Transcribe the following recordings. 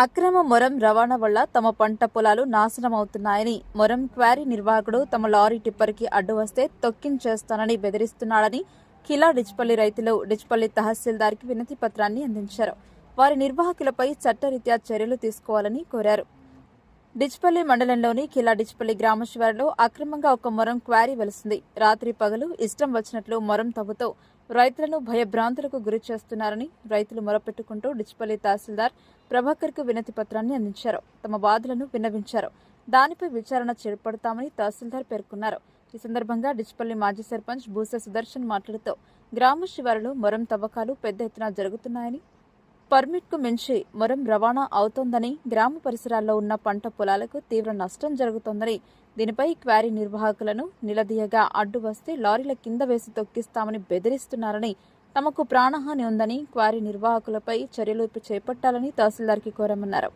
అక్రమ మొరం రవాణా వల్ల తమ పంట పొలాలు నాశనమవుతున్నాయని మొరం క్వారీ నిర్వాహకుడు తమ లారీ టిప్పర్కి అడ్డు వస్తే తొక్కించేస్తానని బెదిరిస్తున్నాడని కిలా డిచ్పల్లి రైతులు డిచ్పల్లి తహసీల్దార్కి వినతి పత్రాన్ని అందించారు. వారి నిర్వాహకులపై చట్టరీత్యా చర్యలు తీసుకోవాలని కోరారు. డిచ్పల్లి మండలంలోని కిలా డిచ్పల్లి గ్రామ శివారులో అక్రమంగా ఒక మొరం క్వారీ వెలిసింది. రాత్రి పగలు ఇష్టం వచ్చినట్లు మొరం తవ్వుతూ రైతులను భయభ్రాంతులకు గురి చేస్తున్నారని రైతులు మొరపెట్టుకుంటూ డిచ్పల్లి తహసీల్దార్ ప్రభాకర్కు వినతి పత్రాన్ని అందించారు. తమ బాధలను విన్నవించారు. దానిపై విచారణ చేపడతామని తహసీల్దార్ పేర్కొన్నారు. ఈ సందర్భంగా డిచ్పల్లి మాజీ సర్పంచ్ భూస సుదర్శన్ మాట్లాడుతూ గ్రామ శివారులో మొరం తవ్వకాలు పెద్ద ఎత్తున జరుగుతున్నాయని పర్మిట్కు మించి మొరం రవాణా అవుతోందని గ్రామ పరిసరాల్లో ఉన్న పంట పొలాలకు తీవ్ర నష్టం జరుగుతోందని దీనిపై క్వారీ నిర్వాహకులను నిలదీయగా అడ్డు వస్తే లారీల కింద వేసి తొక్కిస్తామని బెదిరిస్తున్నారని తమకు ప్రాణహాని ఉందని క్వారీ నిర్వాహకులపై చర్యలు చేపట్టాలని తహసీల్దార్కి కోరమన్నారు.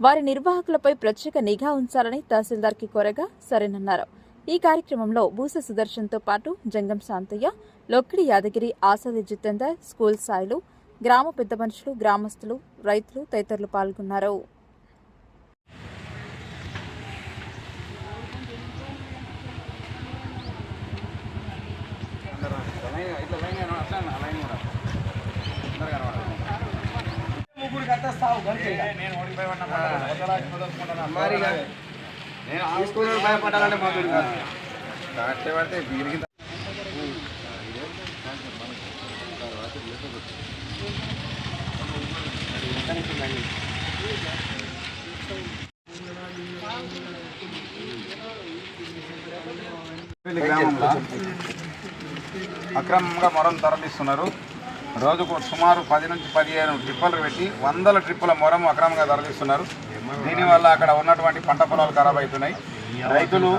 వారి నిర్వాహకులపై ప్రత్యేక నిఘా ఉంచాలని తహసీల్దార్కి కోరగా సరేనన్నారు. ఈ కార్యక్రమంలో బూస సుదర్శన్తో పాటు జంగం శాంతయ్య లొక్కిడి యాదగిరి ఆసాది జితేందర్ స్కూల్ సాయిలు గ్రామ పెద్ద మనుషులు గ్రామస్తులు రైతులు తదితరులు పాల్గొన్నారు. మరి తీసుకుని భయపడాలంటే మాకు కట్టబడితే వీరికి గ్రామంలో అక్రమంగా మొరం తరలిస్తున్నారు. రోజుకు సుమారు పది నుంచి పదిహేను ట్రిప్పులు పెట్టి వందల ట్రిప్పుల మొరం అక్రమంగా తరలిస్తున్నారు. దీనివల్ల అక్కడ ఉన్నటువంటి పంట పొలాలు ఖరాబ్ అవుతున్నాయి. రైతులు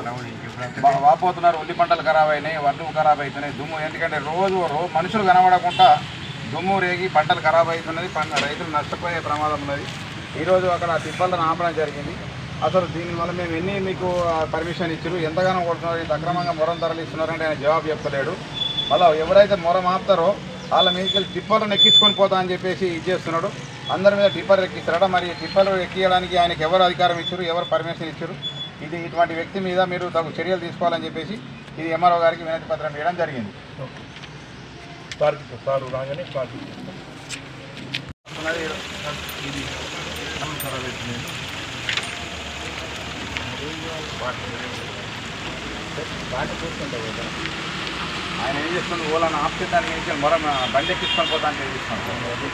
వాపోతున్నారు. ఉల్లి పంటలు ఖరాబ్ అయినాయి వడ్లు ఖరాబ్ అవుతున్నాయి. దుమ్ము ఎందుకంటే రోజు మనుషులు కనబడకుండా దుమ్ము రేగి పంటలు ఖరాబ్ అవుతున్నది పంట రైతులు నష్టపోయే ప్రమాదం ఉన్నది. ఈరోజు అక్కడ తిప్పలను ఆపడం జరిగింది. అసలు దీనివల్ల మేము ఎన్ని మీకు పర్మిషన్ ఇచ్చారు ఎంతగానో కొడుతున్నారు ఇంత అక్రమంగా మొరం తరలిస్తున్నారంటే ఆయన జవాబు చెప్పలేడు మళ్ళీ ఎవరైతే మొరం ఆపుతారో వాళ్ళ మీదకి వెళ్ళి టిప్పర్లను ఎక్కించుకొని పోతా అని చెప్పేసి ఇది చేస్తున్నాడు. అందరి మీద టిప్పర్ ఎక్కిస్తారట మరి టిప్పర్ ఎక్కియడానికి ఆయనకి ఎవరు అధికారం ఇచ్చారు ఎవరు పర్మిషన్ ఇచ్చారు ఇది ఇటువంటి వ్యక్తి మీద మీరు తగు చర్యలు తీసుకోవాలని చెప్పేసి ఇది ఎంఆర్ఓ గారికి వినతి పత్రం వేయడం జరిగింది. ఆయన ఏం చేస్తుంది ఓలాను ఆపితే దాని మీద మొరం బండి ఎక్కించుకొని పోతా అంటే చేస్తున్నాడు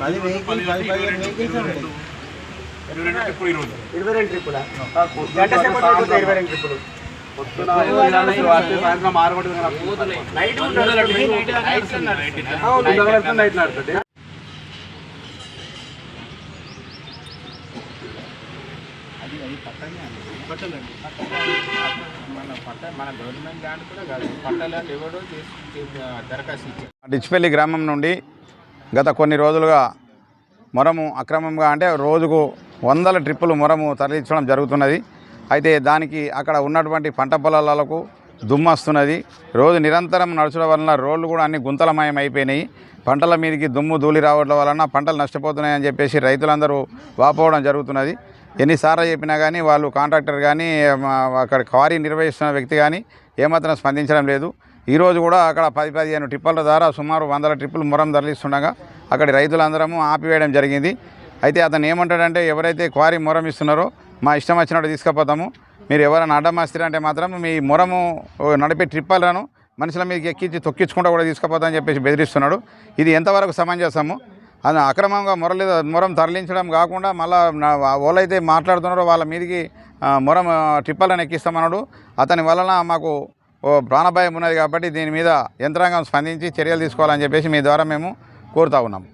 పది వెహికల్ పది పదిహేను వెహికల్స్ ఉంటాయి ఇరవై రెండు ట్రిప్పులా? గంట సేపట్లో అయిపోతాయి ఇరవై రెండు ట్రిప్పులు. సాయంత్రం ఆరు నైట్ డిచ్పల్లి గ్రామం నుండి గత కొన్ని రోజులుగా మొరము అక్రమంగా అంటే రోజుకు వందల ట్రిప్పులు మొరము తరలించడం జరుగుతున్నది. అయితే దానికి అక్కడ ఉన్నటువంటి పంట పొలాలకు దుమ్ము రోజు నిరంతరం నడుచడం వలన రోడ్లు కూడా అన్ని గుంతలమయం అయిపోయినాయి. పంటల మీదకి దుమ్ము ధూళి రావడం వలన పంటలు నష్టపోతున్నాయని చెప్పేసి రైతులందరూ వాపోవడం జరుగుతున్నది. ఎన్నిసార్లు చెప్పినా కానీ వాళ్ళు కాంట్రాక్టర్ కానీ అక్కడ క్వారీ నిర్వహిస్తున్న వ్యక్తి కానీ ఏమాత్రం స్పందించడం లేదు. ఈరోజు కూడా అక్కడ పది పదిహేను ట్రిప్పుల ద్వారా సుమారు వందల ట్రిప్పులు మొరం తరలిస్తుండగా అక్కడి రైతులందరము ఆపివేయడం జరిగింది. అయితే అతను ఏమంటాడంటే ఎవరైతే క్వారీ మొరం ఇస్తున్నారో మా ఇష్టం వచ్చినట్టు తీసుకుపోతాము. మీరు ఎవరైనా అడ్డం అంటే మాత్రం మీ మొరము నడిపే ట్రిప్పలను మనుషుల మీదకి ఎక్కించి తొక్కించుకుంటూ కూడా తీసుకుపోతామని చెప్పేసి బెదిరిస్తున్నాడు. ఇది ఎంతవరకు సమంజసము? అది అక్రమంగా మొరలి మొరం తరలించడం కాకుండా మళ్ళీ వాళ్ళైతే మాట్లాడుతున్నారో వాళ్ళ మీదకి మురం మొరం ట్రిప్పలను ఎక్కిస్తామన్నాడు. అతని వలన మాకు ఓ ప్రాణభయం ఉన్నది కాబట్టి దీని మీద యంత్రాంగం స్పందించి చర్యలు తీసుకోవాలని చెప్పేసి మీ ద్వారా మేము కోరుతా ఉన్నాము.